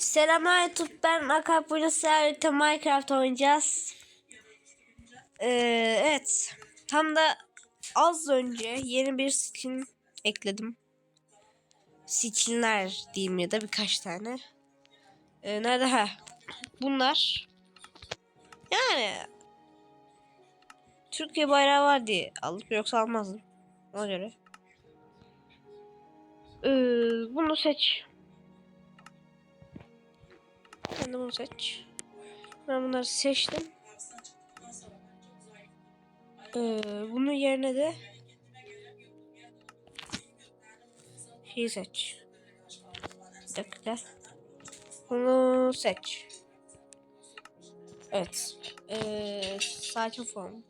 Selamlar YouTube ben Akap birlikte Minecraft oynayacağız. Ee, evet tam da az önce yeni bir skin ekledim. Skinler diyeyim ya da birkaç tane. Ee, nerede ha? Bunlar. Yani Türkiye bayrağı var diye aldım yoksa almazdım. Ona göre. Ee, bunu seç. De bunu seç. Ben bunları seçtim. Ee, bunun yerine de şeyi seç. Bir dakika. Bunu seç. Evet. Ee, sakin form.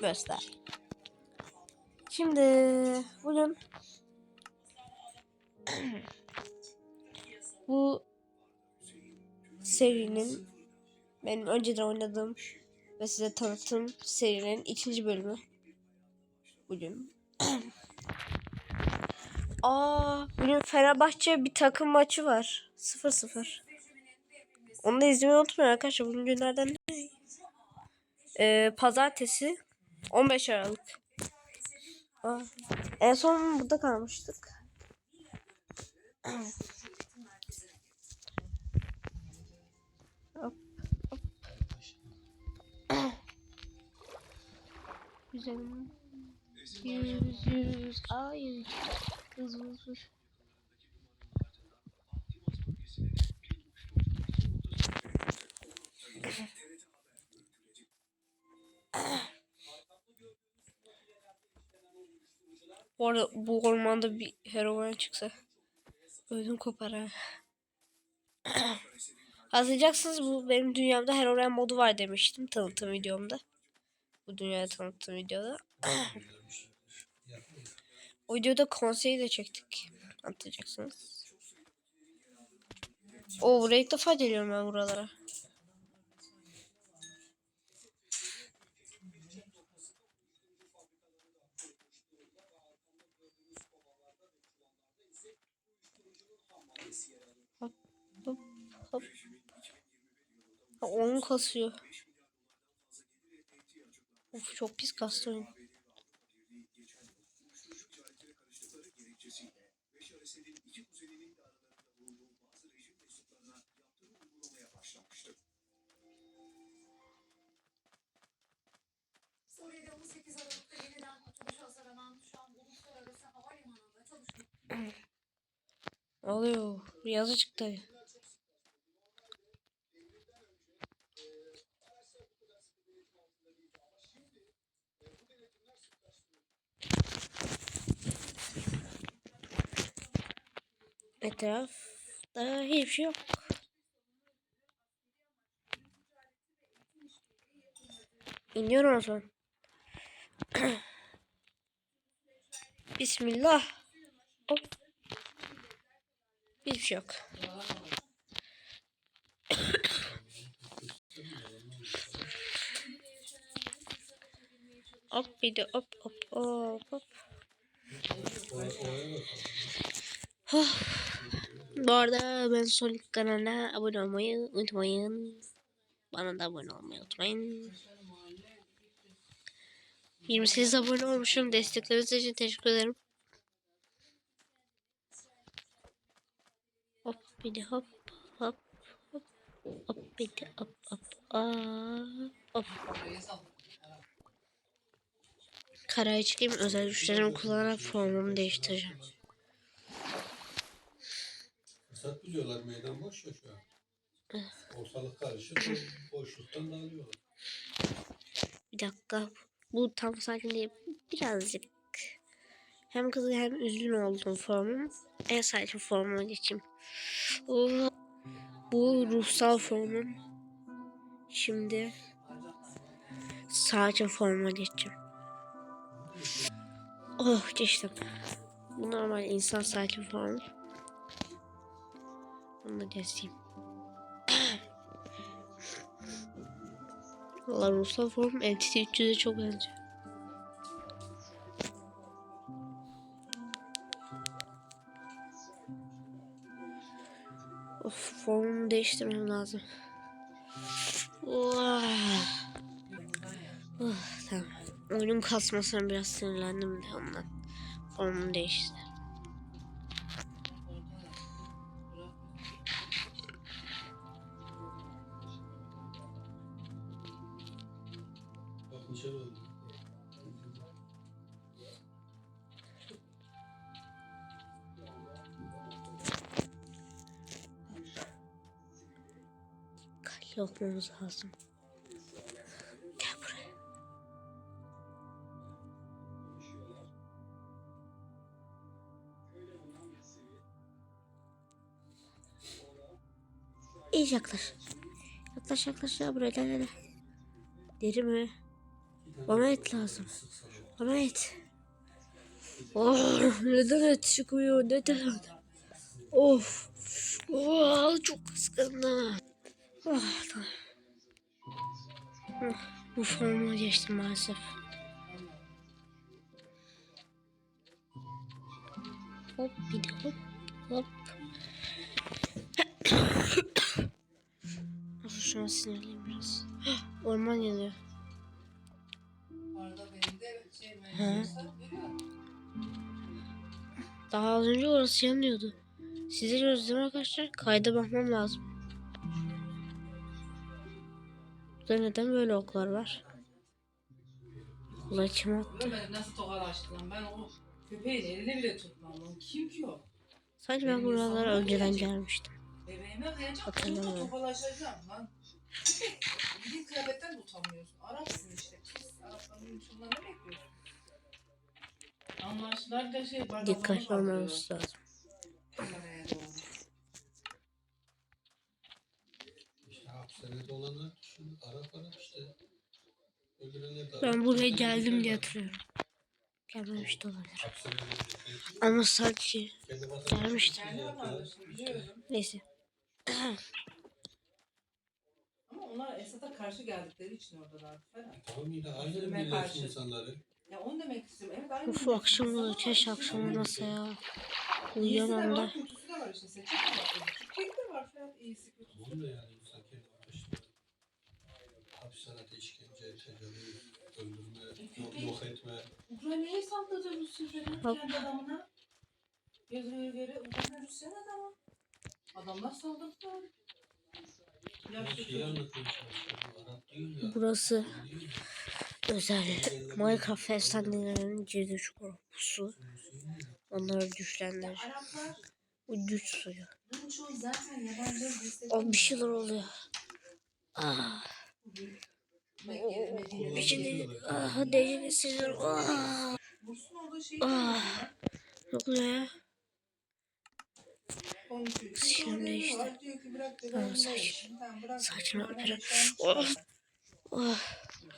Göster. Şimdi bugün bu serinin benim önceden oynadığım ve size tanıttığım serinin ikinci bölümü bugün. Aa, bugün Fenerbahçe bir takım maçı var. 0-0. Onu da izlemeyi unutmayın arkadaşlar. Bugün günlerden? Ee, pazartesi 15 Aralık. Aa, en son burada kalmıştık. Güzelim. Yüz yüz ay hız hız hız. Bu arada bu ormanda bir heroin çıksa ödüm kopar ha. Hatırlayacaksınız bu benim dünyamda Herobrine modu var demiştim tanıtım videomda. Bu dünyada tanıtım videoda. o videoda konseyi de çektik. Hatırlayacaksınız. O buraya ilk defa geliyorum ben buralara. Hop hop hop. Ha, onu kasıyor. Of çok pis kastı oyun. Suriye'de 18 Aralık'ta yeniden açılışa hazırlanan şu an uluslararası havalimanında çalışıyor. Ne oluyor? Yazı çıktı. Etrafta hiçbir şey yok. İniyorum o zaman. Bismillah. Hop. Hiçbir şey yok. hop bir de hop hop hop hop. Oh. Bu arada ben Sonic kanalına abone olmayı unutmayın. Bana da abone olmayı unutmayın. 28 abone olmuşum. Destekleriniz için teşekkür ederim. Hop bir de hop hop hop hop bir de hop hop hop. Karaya çıkayım özel güçlerimi kullanarak formumu değiştireceğim. Fırsat buluyorlar meydan boş ya şu an. Ortalık karışık o boşluktan dağılıyorlar. Bir dakika. Bu tam sakin değil. Birazcık hem kızgın hem üzgün olduğum formum. En sakin formuma geçeyim. Oh, bu ruhsal formum. Şimdi sakin formuma geçeceğim. Oh geçtim. Bu normal insan sakin formu. Bunu da geçeyim. Valla ruhsal form Entity 300'e çok benziyor. Of formumu değiştirmem lazım. Oh. Oh, tamam. Oyunun kasmasına biraz sinirlendim de ondan. Formumu değiştir. Nişan oldu. Lazım. Gel buraya. İyice yaklaş. Yaklaş yaklaş ya buraya gel gel. Deri mi? Bana et lazım. Bana et. Oh, neden et çıkmıyor? Neden? Of. Oh, çok kıskandım. Oh, tamam. Oh, bu formu geçtim maalesef. Hop bir de hop hop. of şu an sinirliyim biraz. Orman yanıyor. He. Daha az önce orası yanıyordu. Size gözlem arkadaşlar kayda bakmam lazım. Burada neden böyle oklar var? Kim attı? Musun nasıl tokalaştı lan? Ben o köpeğin elini bile tutmam lan. Kim ki o? Sanki ben buralara önceden gelmiştim. Bebeğime. Hatırlamıyorum. Tutup tokalaşacağım lan. Bildiğin kıyafetten de utanmıyorsun. Arapsın işte. Arapların ne bekliyorsun? Anlaştılar da şey Dikkatli olmamız lazım. Arap Arap işte. Ben buraya geldim diye hatırlıyorum. Gelmemiş de olabilir. Ama sanki vatandaşım biliyorum. neyse. Ama onlar Esad'a karşı geldikleri için oradalardı falan. Tamam yine aynı karşı. insanları. Ya onu demek istiyorum. Evet aynı Uf akşam işte akşam olmasa ya. İyisi Uyuyamam de da. var, kötüsü de var işte. Seçim de var. Türkiye'de de var falan iyisi kötüsü. Tamam da yani kendi başına. Hapishanede işkence, tecavüz, öldürme, yok, yok etme. Ukrayna'yı saldırdı Rusya falan Bak. kendi adamına. Yazıyor göre Ukrayna Rusya'nın adamı. Adamlar saldırdılar. Burası özel Minecraft efsanelerinin girdiği korkusu. Onları güçlendirir. Araplar Bu güç suyu. O bir şeyler oluyor. Ah. Bir şey Ah deli hissediyorum. Ah. Ah. Oluyor ya? bırak diyor, Tamam, sakin. Sakin ol, şey Oh.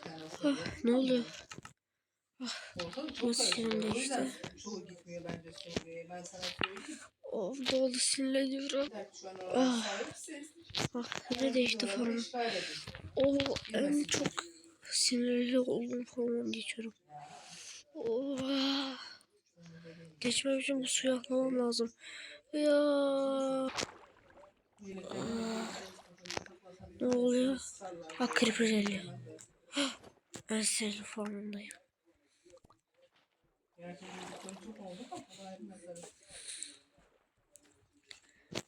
Ah. Ah. Ne oluyor? Çok Nasıl sana söyleyeyim. Of doğru sinirleniyorum. Ah. Bak ne değişti Oraları formu. işgal edin. O en çok sinirli olduğum formu geçiyorum. Oh. Geçmem için bu suyu atmam lazım. Ya. Ne oluyor? Bak creeper geliyor. Da ayrı mesele.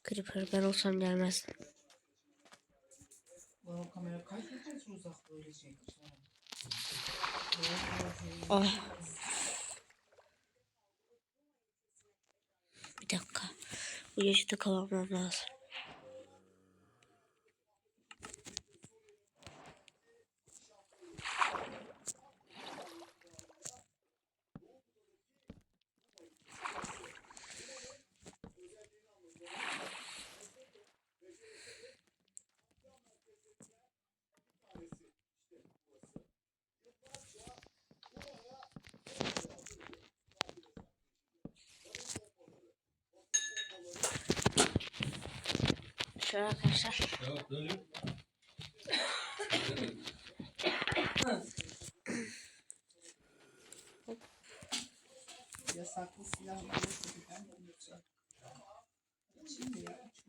Creeper ben olsam gelmez. Ulan o kamera kaç metre uzak böyle şey. Ah. Bir dakika. Bu gece kalamam lazım. Şöyle arkadaşlar. Yasaklı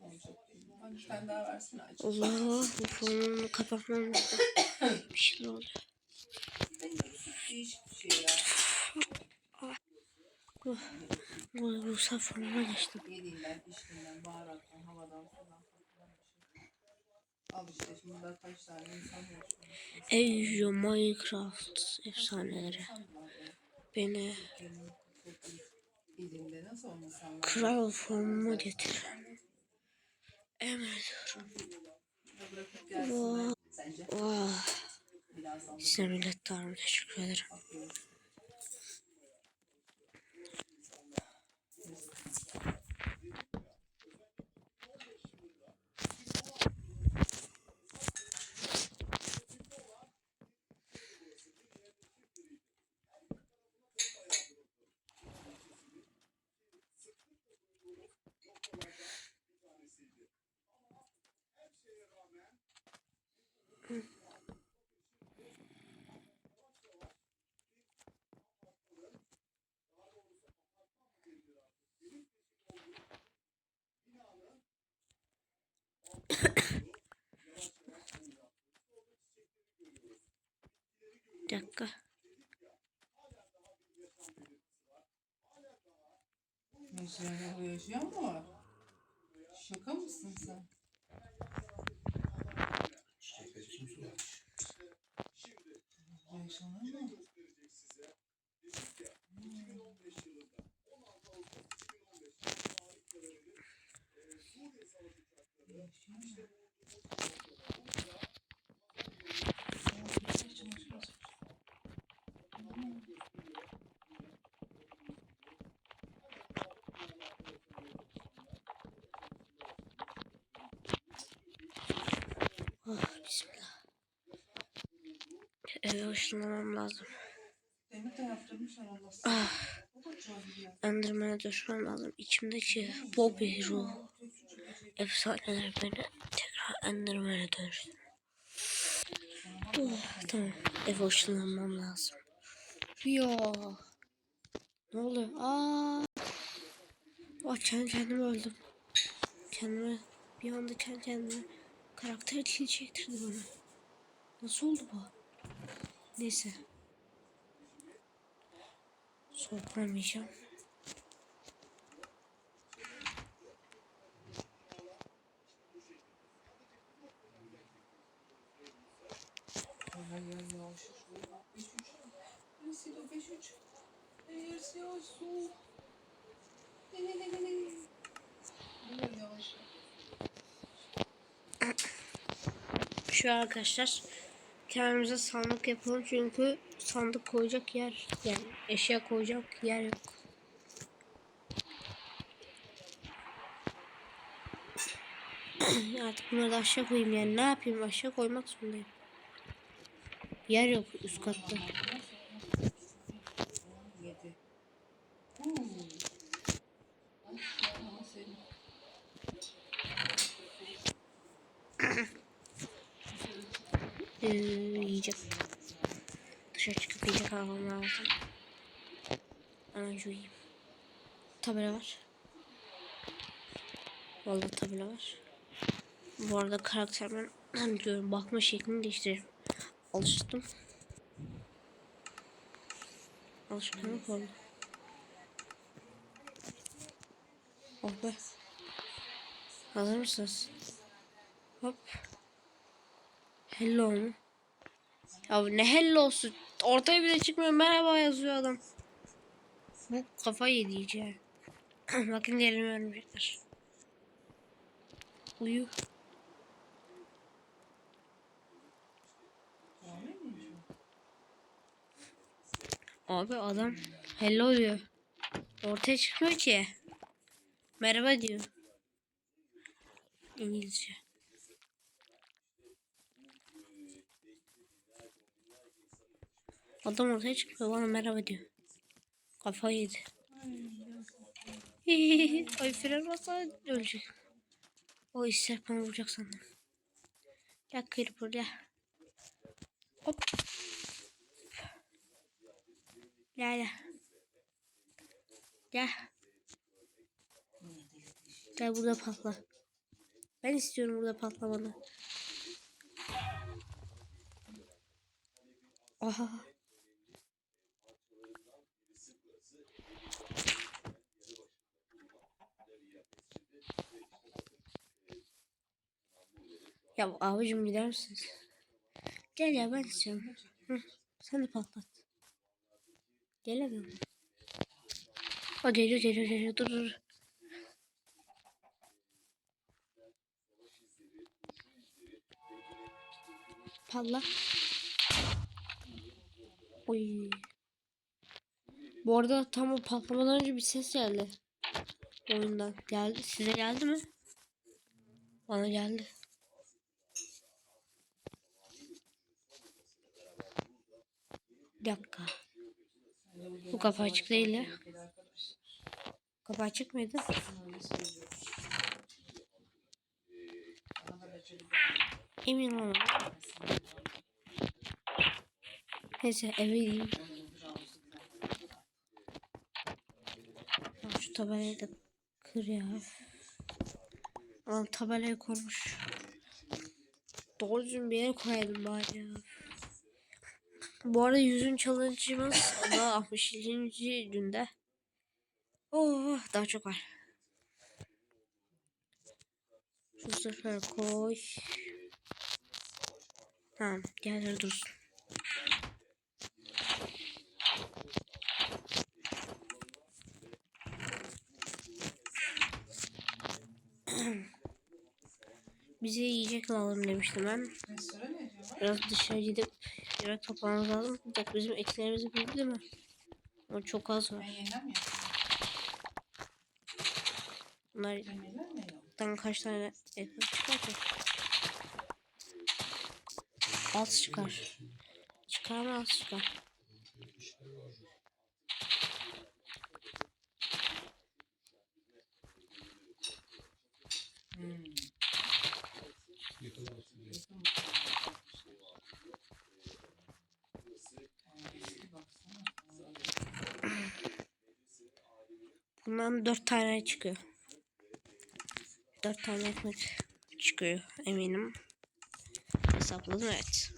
olacak? Bir tane daha versene aç. Allah bu fonunu kapatmam lazım. Bir şeyler oluyor. Değişik bir şey ya. Bu, bu fonuma geçtim. Yediğinden. Al işte şimdi burada kaç tane insan yaşıyor. Ey Minecraft efsaneleri. Beni kral formuma getir. Emrediyorum. Oh, size minnettarım. Teşekkür ederim. bakıyoruz. Bir dakika. Mı var? Şaka mısın sen? Çiçekler kim sulamış? Yaşanır mı? Oh, bismillah. Eve ışınlamam lazım. Demir de yaptırmışlar Allah'ım. Ah. Enderman'e düşmem lazım. İçimdeki Bobby ruh efsaneler beni tekrar Enderman'e dönüştü. Oh, tamam. Eve ışınlanmam lazım. Yo. Ne oluyor? Aa. Oh, kendi kendime öldüm. Kendime bir anda kendi kendime karakter dili çektirdi bana. Nasıl oldu bu? Neyse. Soğuklamayacağım. Şu arkadaşlar kendimize sandık yapalım çünkü sandık koyacak yer yani eşya koyacak yer yok. Artık bunları da aşağı koyayım yani ne yapayım aşağı koymak zorundayım. Yer yok üst katta. Yedi. Huu. Ama senin. Ee, yiyecek. Dışarı çıkıp yiyecek almam lazım. Hemen şu yiyeyim. Tabela var. Vallahi tabela var. Bu arada karakterimin hem diyorum bakma şeklini değiştiririm. Alıştım. Alışkanlık oldu. Oh be. Hazır mısınız? Hop. Hello mu? Ya ne hello'su? Ortaya bile çıkmıyor. Merhaba yazıyor adam. Bu kafayı yedi iyice. Bakın gelin örümcekler. Uyu. Abi adam hello diyor. Ortaya çıkmıyor ki. Merhaba diyor. İngilizce. Adam ortaya çıkmıyor bana merhaba diyor. Kafayı yedi. Ay fren basa ölecek. O ister bana vuracak sandım. Gel kıyır buraya. Hop. Gel gel. Gel. Gel burada patla. Ben istiyorum burada patlamanı. Aha. Ya abicim gider misiniz? Gel ya ben istiyorum. Hı, sen de patlat. Gelemiyor mu? O geliyor geliyor geliyor dur dur. Palla. Oy. Bu arada tam o patlamadan önce bir ses geldi. Oyundan. Geldi. Size geldi mi? Bana geldi. Bir dakika. Bu kapı açık değil ya. Kapı açık mıydı? Emin olamadım. Neyse eve gideyim. Şu tabelayı da kır ya. Adam tabelayı kurmuş. Doğru bir yere koyalım bari ya. Bu arada yüzün challenge'ımız da 67. günde. Oh daha çok var. Şu sefer koy. Tamam gel dursun. Bize yiyecek alalım demiştim ben. Biraz dışarı gidip yemek toplamamız lazım. Dakika bizim etlerimiz bildi mi? Ama çok az Ben var. Bunlardan Yemeler mi yok? kaç tane et çıkar ki? Az çıkar. Çıkar mı az çıkar? Hmm. Bundan dört tane çıkıyor. Dört tane ekmek çıkıyor eminim. Hesapladım evet.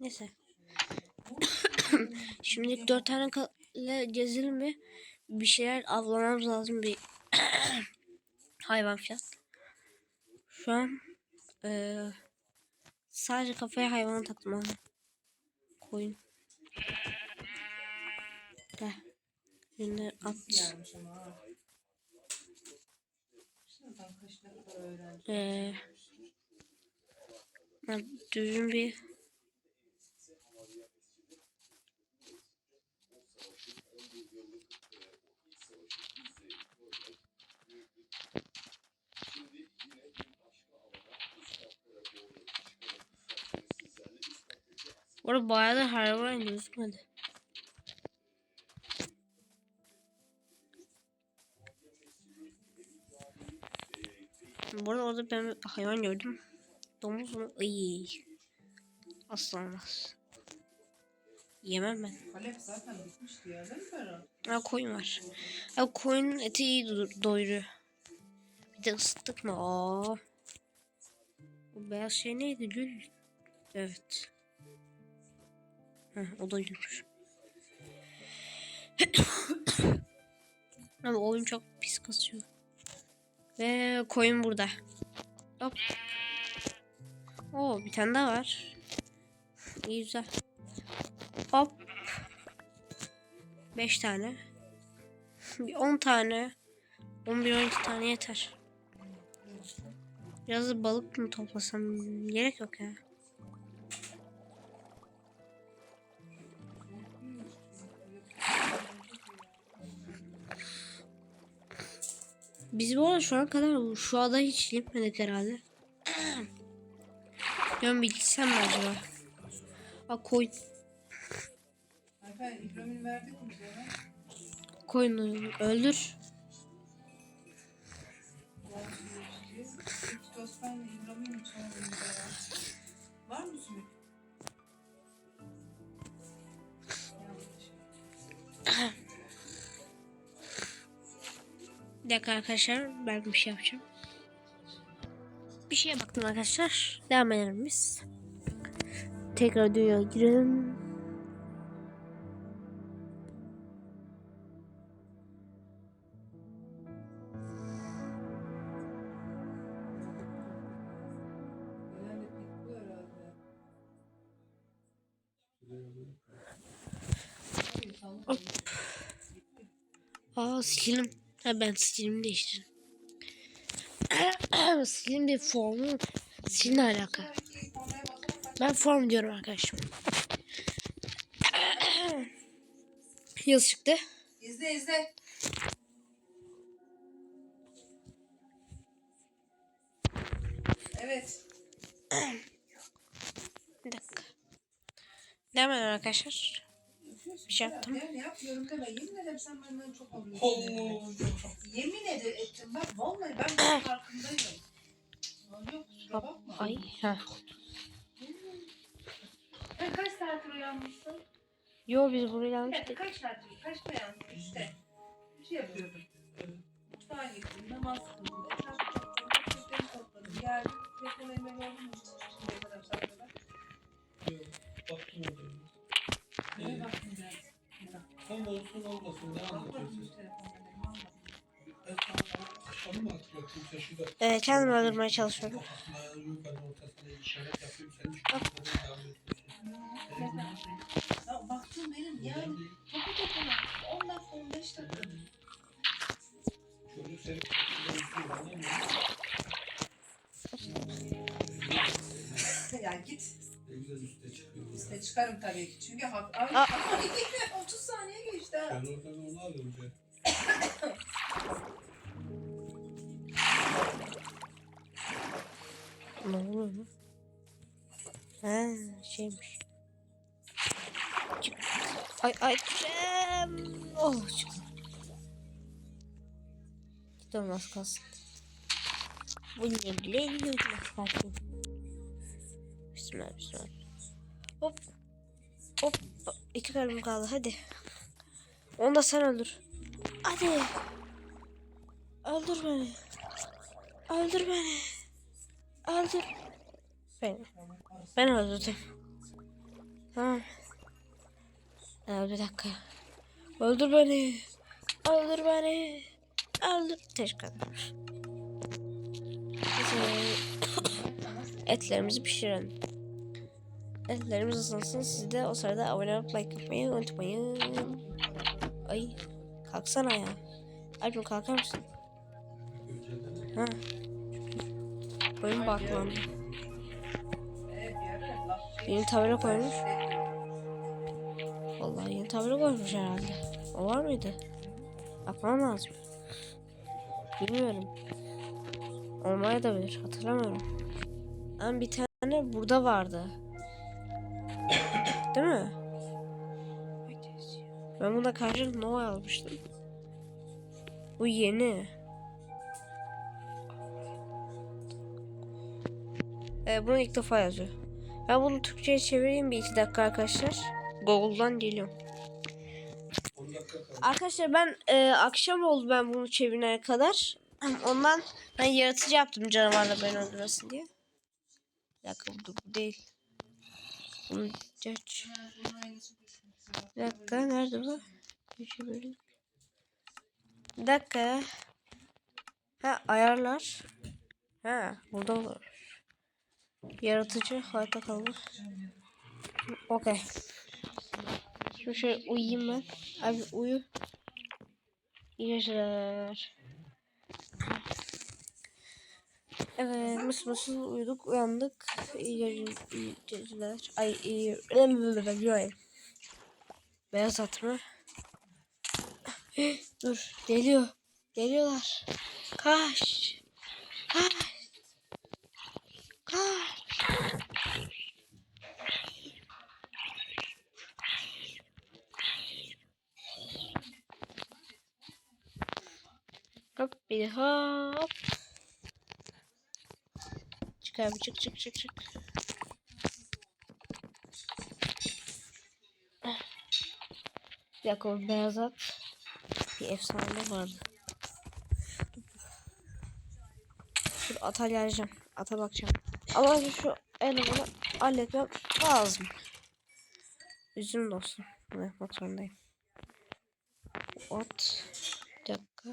Neyse. Şimdi dört tane kale gezelim mi? Bir şeyler avlamamız lazım bir hayvan falan. Şu an eee, sadece kafaya hayvanı taktım ama. Koyun. Gel. Yine at. Ee, düzgün bir Orada bayağı da hayvan gözükmedi. Bu arada orada ben bir hayvan gördüm. Domuz mu? Iy. Asla olmaz. Yemem ben. Halep zaten bitmişti ya değil mi Ferhan? Ha koyun var. Ha koyunun eti iyi do- doyuruyor. Bir de ısıttık mı? Aa. Bu beyaz şey neydi? Gül. Evet. Heh, o da gülmüş. Ama oyun çok pis kasıyor. Ve koyun burada. Hop. Oo bir tane daha var. İyi güzel. Hop. 5 tane. Bir 10 tane. 11-12 tane yeter. Biraz balık mı toplasam? Gerek yok ya. Biz bu arada şu an kadar şu ada hiç gitmedik herhalde. Diyorum bir gitsem mi acaba? Bak koy, Alper İbrahim'i verdik mi bize? koyunu öldür. Var mı sümük? Bir dakika arkadaşlar ben bir şey yapacağım. Bir şeye baktım arkadaşlar. Devam edelim biz. Tekrar dünya girelim. Tamam. Aa silim. Ha ben silimi değiştirdim. silim bir formu. Silinle alaka. Ben form diyorum arkadaşım. Yazı çıktı. İzle izle. Evet. Bir dakika. Devam edelim arkadaşlar. Bir şey yaptım. Gel yapmıyorum deme. Yemin ederim sen benden çok alıyorsun. Yemin eder ettim bak vallahi ben bunun farkındayım. Yok kusura bakma. Ay. Ha. Sen kaç saat uyanmışsın? Yo biz buraya gelmiştik. kaç saat kaçta uyandın işte. Bir şey yapıyordum. Mutfağa gittim, namaz kıldım. Etrafı topladım. Geldim, telefon elime gördüm sen hiç kafasına devam ediyorsun. Ya baktım benim yani topu topuna 10 dakika 15 dakika. Çocuk seni kafasına anlamıyor. ya git. Ne güzel üste çıkarım tabii ki. Çünkü hak... Ay, Aa. ama 30 saniye geçti ha. Ben oradan onu al önce. Ne oluyor lan? Ha şeymiş. Ay ay krem. Oh çıktı. Gidiyorum az kalsın. Bu ne bile yiyordum az. Bismillah bismillah. Hop. Hop. İki kalbim kaldı hadi. Onu da sen öldür. Hadi. Öldür beni. Öldür beni. Öldür. Beni. Ben öldürdüm. Tamam. Ee, bir dakika. Öldür beni. Öldür beni. Öldür. Teşekkür ederim. Etlerimizi pişirelim. Etlerimiz ısınsın. Siz de o sırada abone olup like yapmayı unutmayın. Ay. Kalksana ya. Alp'im kalkar mısın? Ha. Boyun baklandı. Yeni tabela koymuş. Vallahi yeni tabela koymuş herhalde. O var mıydı? Bakmam lazım. Bilmiyorum. Olmaya da bilir. Hatırlamıyorum. Ama bir tane burada vardı. Değil mi? Ben buna karşı Nova almıştım. Bu yeni. Ee, bunu ilk defa yazıyor. Ben bunu Türkçe'ye çevireyim bir iki dakika arkadaşlar. Google'dan geliyorum. 10 dakika kaldı. Arkadaşlar ben e, akşam oldu ben bunu çevirene kadar. Ondan ben yaratıcı yaptım canavarla beni öldürmesin diye. Bir dakika bu değil. Bunu geç. Evet, bunun aynısı düşmüş. Bir dakika nerede bu? Bir şey. Bir dakika. Ha ayarlar. Ha burada var. Yaratıcı harita kaldı. Okey. Şimdi şöyle uyuyayım ben. Abi uyu. İyi geceler. Evet, mısır mısır uyuduk, uyandık. İyi geceler. Ay iyi. Beyaz at? Dur, geliyor. Geliyorlar. Kaç. Kaç. Kaç. Hop bir hop. Çık çık çık çık çık. Yakov Beyazat bir efsane vardı. Dur ata geleceğim. Ata bakacağım. Ama şu elemanı halletmem lazım. Üzüm olsun. Bunu yapmak zorundayım. At. Bir dakika.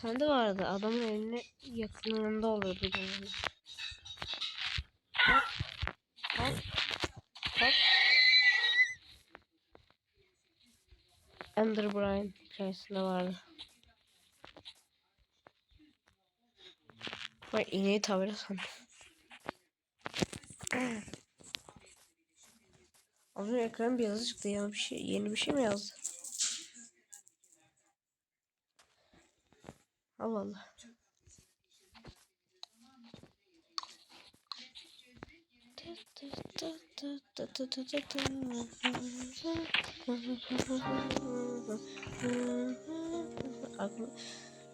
Efsane vardı. Adamın eline yakınında oluyordu genelde. Hop. Hop. Hop. Ender Brian hikayesinde vardı. Bak iğneyi tavır sandım. Az önce ekran bir yazı çıktı ya bir şey yeni bir şey mi yazdı? Allah Allah.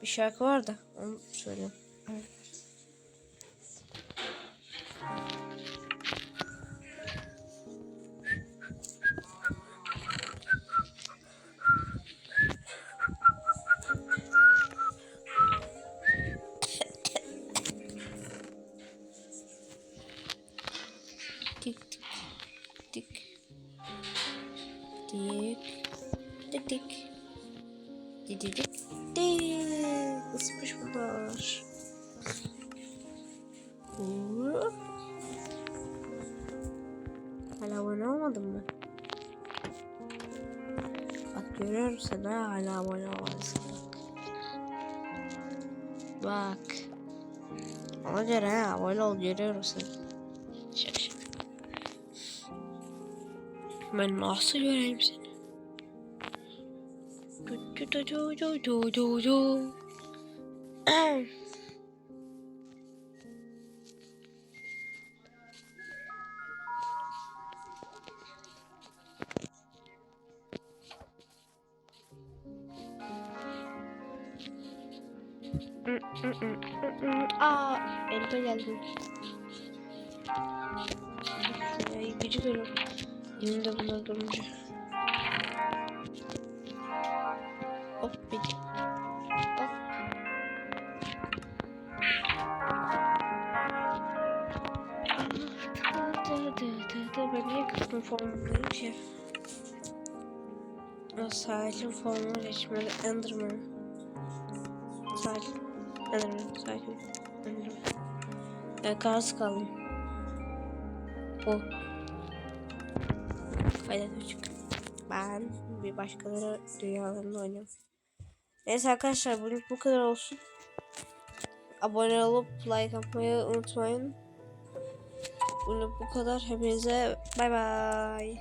Bir şarkı var da onu söyleyeyim. Tik tik tik tik tik tik tik tik ısmış bunlar. Hala abone olmadın mı? Bak görüyorum seni ha, hala abone olmadın. Bak. Ona göre ha abone ol görüyorum seni. Ben nasıl göreyim seni? Aa, elime geldi. Ay, gücü görüyorum. Benim de buna durunca. Hop bir. Hop. Ben niye kısmı formunu şey? Sahilin formunu geçmeli. Enderman. Sahil. Enderman. Sahil. Enderman. Ya gaz kalın. O. Oh. Kaydet çocuk. Ben bir başkaları dünyalarında oynuyorum. Neyse arkadaşlar bugün bu kadar olsun. Abone olup like atmayı unutmayın. Bugün bu kadar. Hepinize bay bay.